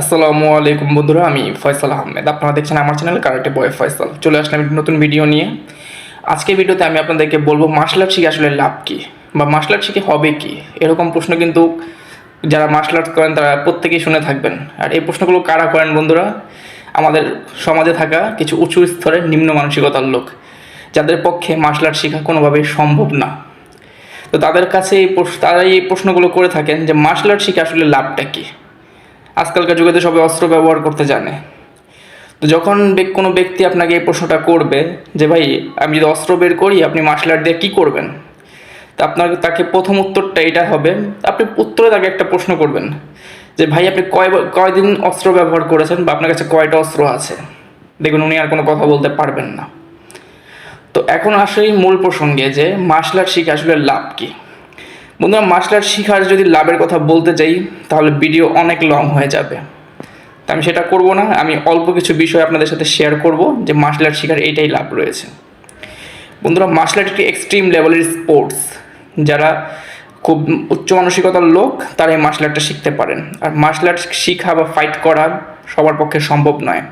আসসালামু আলাইকুম বন্ধুরা, আমি ফয়সাল আহমেদ। আপনারা দেখছেন আমার চ্যানেল কারাটে বয় ফয়সাল। চলে আসলাম একটি নতুন ভিডিও নিয়ে। আজকে ভিডিওতে আমি আপনাদেরকে বলব মার্শাল আর্ট শিখে আসলে লাভ কী বা মার্শাল আর্ট শিখে হবে কি? এরকম প্রশ্ন কিন্তু যারা মার্শাল আর্ট করেন, তারা প্রত্যেকেই শুনে থাকবেন। আর এই প্রশ্নগুলো কারা করেন বন্ধুরা? আমাদের সমাজে থাকা কিছু উঁচু স্তরের নিম্ন মানসিকতার লোক, যাদের পক্ষে মার্শাল আর্ট শেখা কোনোভাবেই সম্ভব না। তো তাদের কাছে এই প্রশ্ন, তারা এই প্রশ্নগুলো করে থাকেন যে মার্শাল আর্ট শিখে আসলে লাভটা কী? আজকালকার যুগে তো সবাই অস্ত্র ব্যবহার করতে জানে। তো যখন কোনো ব্যক্তি আপনাকে এই প্রশ্নটা করবে যে, ভাই, আমি যদি অস্ত্র বের করি, আপনি মার্শাল আর্ট দিয়ে কী করবেন? তা আপনার তাকে প্রথম উত্তরটা এটা হবে। আপনি উত্তরে তাকে একটা প্রশ্ন করবেন যে, ভাই, আপনি কয় কয়দিন অস্ত্র ব্যবহার করেছেন বা আপনার কাছে কয়টা অস্ত্র আছে? দেখুন, উনি আর কোনো কথা বলতে পারবেন না। তো এখন আসেই মূল প্রসঙ্গে যে মার্শাল আর্ট শিখে আসলে লাভ কী? বন্ধুরা মার্শাল আর্ট শিখার যদি লাভের কথা বলতে চাই তাহলে ভিডিও অনেক লং হয়ে যাবে। তা আমি সেটা করব না, আমি অল্প কিছু বিষয় আপনাদের সাথে শেয়ার করব যে মার্শাল আর্ট শিখার এইটাই লাভ রয়েছে। বন্ধুরা মার্শাল আর্ট একটি এক্সট্রিম লেভেলের স্পোর্টস যারা খুব উচ্চ মানসিকতার লোক, তারা এই মার্শাল আর্টটা শিখতে পারেন। আর মার্শাল আর্ট শিখা বা ফাইট করা সবার পক্ষে সম্ভব নয়।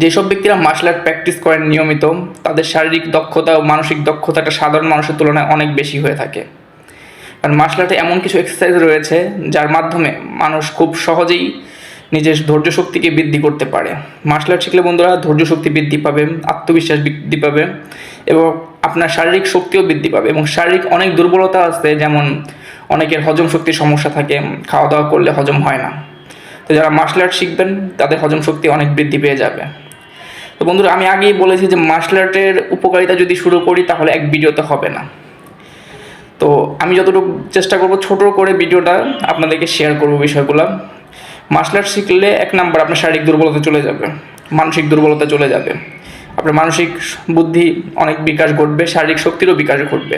যেসব ব্যক্তিরা মার্শাল আর্ট প্র্যাকটিস করেন নিয়মিত, তাদের শারীরিক দক্ষতা ও মানসিক দক্ষতাটা সাধারণ মানুষের তুলনায় অনেক বেশি হয়ে থাকে। কারণ মার্শাল আর্টে এমন কিছু এক্সারসাইজ রয়েছে যার মাধ্যমে মানুষ খুব সহজেই নিজের ধৈর্য শক্তিকে বৃদ্ধি করতে পারে। মার্শাল আর্ট শিখলে বন্ধুরা ধৈর্য শক্তি বৃদ্ধি পাবে, আত্মবিশ্বাস বৃদ্ধি পাবে এবং আপনার শারীরিক শক্তিও বৃদ্ধি পাবে এবং শারীরিক অনেক দুর্বলতা আছে, যেমন অনেকের হজম শক্তির সমস্যা থাকে খাওয়া দাওয়া করলে হজম হয় না। তো যারা মার্শাল আর্ট শিখবেন, তাদের হজম শক্তি অনেক বৃদ্ধি পেয়ে যাবে। তো বন্ধুরা, আমি আগেই বলেছি যে মার্শাল আর্টের উপকারিতা যদি শুরু করি, তাহলে এক ভিডিওতে হবে না। তো আমি যতটুকু চেষ্টা করব ছোট করে ভিডিওটা আপনাদেরকে শেয়ার করব বিষয়গুলো। মার্শাল আর্ট শিখলে এক নাম্বার আপনার শারীরিক দুর্বলতা চলে যাবে, মানসিক দুর্বলতা চলে যাবে। আপনার মানসিক বুদ্ধি অনেক বিকাশ ঘটবে, শারীরিক শক্তিরও বিকাশ ঘটবে।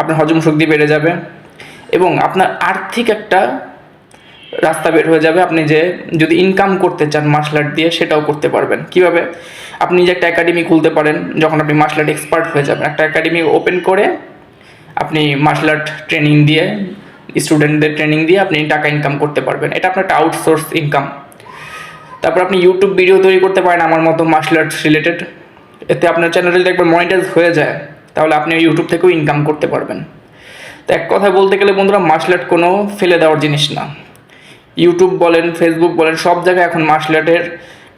আপনার হজম শক্তি বেড়ে যাবে এবং আপনার আর্থিক একটা রাস্তা বের হয়ে যাবে। আপনি যে যদি ইনকাম করতে চান মার্শাল আর্ট দিয়ে, সেটাও করতে পারবেন। কীভাবে? আপনি যে একটা একাডেমি খুলতে পারেন, যখন আপনি মার্শাল আর্ট এক্সপার্ট হয়ে যাবেন। একটা একাডেমি ওপেন করে আপনি মার্শাল আর্ট ট্রেনিং দিয়ে স্টুডেন্টদের ট্রেনিং দিয়ে আপনি টাকা ইনকাম করতে পারবেন। এটা আপনার একটা আউটসোর্স ইনকাম তারপর আপনি ইউটিউব ভিডিও তৈরি করতে পারেন আমার মতো মার্শাল আর্টস রিলেটেড এতে আপনার চ্যানেল যদি একবার মনিটাইজ হয়ে যায়। তাহলে আপনি ইউটিউব থেকেও ইনকাম করতে পারবেন। তো এক কথায় বলতে গেলে বন্ধুরা মার্শাল আর্ট কোনো ফেলে দেওয়ার জিনিস না। ইউটিউব বলেন ফেসবুক বলেন, সব জায়গায় এখন মার্শাল আর্টের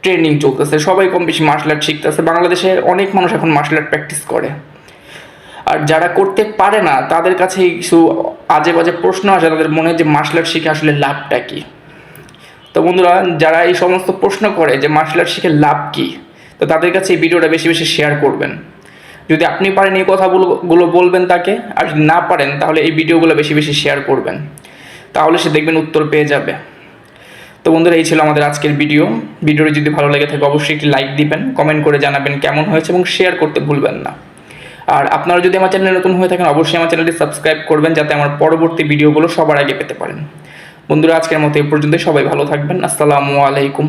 ট্রেনিং চলতেছে। সবাই কম বেশি মার্শাল আর্ট শিখতেছে। বাংলাদেশে অনেক মানুষ এখন মার্শাল আর্ট প্র্যাকটিস করে। আর যারা করতে পারে না, তাদের কাছে কিছু আজে বাজে প্রশ্ন আসে, তাদের মনে যে মার্শাল আর্ট শিখে আসলে লাভটা কী? তো বন্ধুরা, যারা এই সমস্ত প্রশ্ন করে যে মার্শাল আর্ট শিখে লাভ কী, তো তাদের কাছে এই ভিডিওটা বেশি বেশি শেয়ার করবেন। যদি আপনি পারেন এই কথাগুলো, গুলো বলবেন তাকে, আর যদি না পারেন, তাহলে এই ভিডিওগুলো বেশি বেশি শেয়ার করবেন। তাহলে সে দেখবেন উত্তর পেয়ে যাবে। তো বন্ধুরা, এই ছিল আমাদের আজকের ভিডিও। ভিডিওটি যদি ভালো লেগে থাকে, অবশ্যই একটি লাইক দিবেন কমেন্ট করে জানাবেন কেমন হয়েছে, এবং শেয়ার করতে ভুলবেন না। আর আপনারা যদি আমার চ্যানেলে নতুন হয়ে থাকেন, অবশ্যই আমার চ্যানেলটি সাবস্ক্রাইব করবেন যাতে আমার পরবর্তী ভিডিওগুলো সবার আগে পেতে পারেন। বন্ধুরা, আজকের মতো এই পর্যন্ত সবাই ভালো থাকবেন। আসসালামু আলাইকুম।